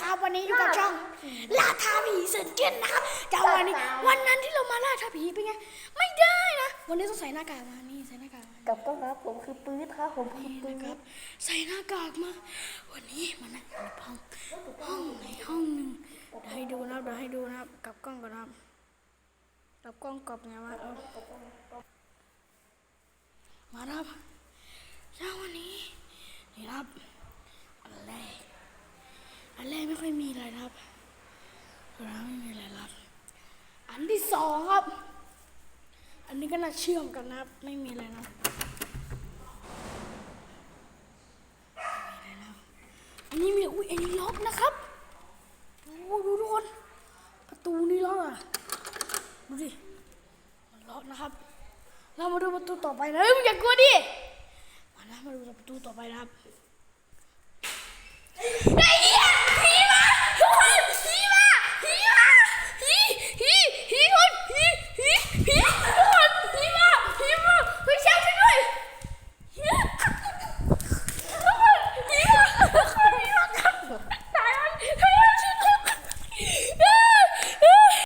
ครับวันนี้อยู่กับช่องล่าท้าผีเซนเก้นนะครับแต่วันนี้วันนั้นที่เรามาล่าท้าผีเป็นไงไม่ได้นะวันนี้ต้องใส่หน้ากากมานี่ใส่หน้ากากมากับก็ครับผมคือปื๊ดครับผมคือนี่ปื๊นะดครับ ใส่หน้ากากมา วันนี้มานั่งอยู่ในห้องห้องในห้องหนึ่งเดี๋ยวให้ดูนะครับเดี๋ยวให้ดูนะครับกลับกล้องก่อนนะครับกลับกล้องกลับไงวะเอามาครับเช้าวันนี้นี่ครับอันแรกอันแรกไม่ค่ อะไรครับเราไม่มีอะไรครับ อันที่สองครับ อันนี้ก็น่าเชื่อมกันนะครับ ไม่มีอะไรนะอันนี้มีอุ้ยอันนี้ล็อกนะครับโอ้ดูทุกคนประตูนี้ล็อกอะดูดิมันล็อกนะครับ เรามาดูประตูต่อไปนะเฮ้ยมึงอย่ากลัวดิมานะมาดูประตูต่อไปนะครับ